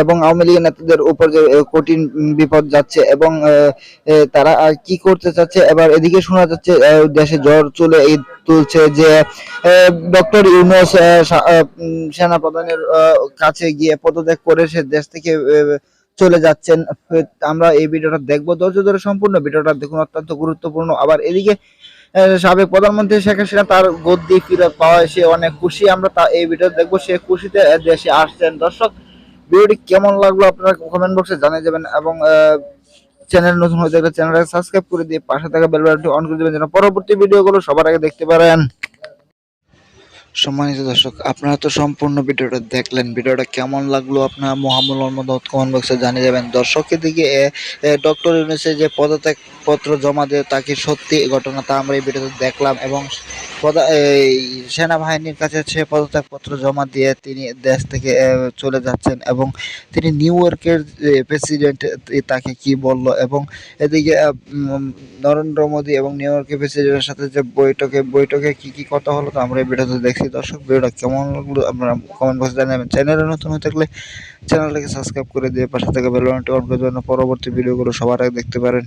এবং আওয়ামী লীগের নেতাদের উপর যে কঠিন বিপদ যাচ্ছে এবং তারা কি করতে চাচ্ছে? এবার এদিকে শোনা যাচ্ছে দেশে জ্বর চলে এই তুলছে যে ডক্টর ইউনুস সেনাপ্রধানের কাছে গিয়ে পদত্যাগ করে সে দেশ থেকে চলে যাচ্ছেন। আমরা এই ভিডিওটা দেখব। ধৈর্য ধরে সম্পূর্ণ ভিডিওটা দেখুন, অত্যন্ত গুরুত্বপূর্ণ। আবার এদিকে সাবেক প্রধানমন্ত্রী শেখ হাসিনা তার গদ্দি ফিরত পাওয়ায় সে অনেক খুশি। আমরা তা এই ভিডিও দেখব। সে খুশিতে দেশে আসছেন। দর্শক, ভিডিওটি কেমন লাগল আপনারা কমেন্ট বক্সে জানিয়ে যাবেন এবং চ্যানেল নতুন হয়ে থাকলে চ্যানেলটাকে সাবস্ক্রাইব করে দিয়ে পাশে থাকা বেল বাটনটি অন করে দেবেন যেন পরবর্তী ভিডিওগুলো সবার আগে দেখতে পারেন। সম্মানিত দর্শক, আপনারা তো সম্পূর্ণ ভিডিওটা দেখলেন। ভিডিওটা কেমন লাগল আপনারা মহামূল্যর মতো কমেন্ট বক্সে জানিয়ে যাবেন দর্শকের দিকে ডক্টর ইউনিসে যে পদত্যাগ পত্র জমা দিয়ে তাকে সত্যি ঘটনা তা আমরা এই ভিডিওতে দেখলাম এবং এই সেনাবাহিনীর কাছে সে পদত্যাগ পত্র জমা দিয়ে তিনি দেশ থেকে চলে যাচ্ছেন এবং তিনি নিউ ইয়র্কের প্রেসিডেন্ট তাকে কি বলল এবং এদিকে নরেন্দ্র মোদী এবং নিউ ইয়র্কের প্রেসিডেন্টের সাথে যে বৈঠকে বৈঠকে কি কি কথা হলো তো আমরা এই ভিডিওতে দেখছি। দর্শক, ভিডিওটা কেমন লাগল আপনারা কমেন্ট বক্সে জানাবেন। চ্যানেলে নতুন হয়ে থাকলে চ্যানেলটাকে সাবস্ক্রাইব করে দিয়ে পাশে থেকে বেল বাটনটি অন করে দেবেন। পরবর্তী ভিডিওগুলো সবার আগে দেখতে পারেন।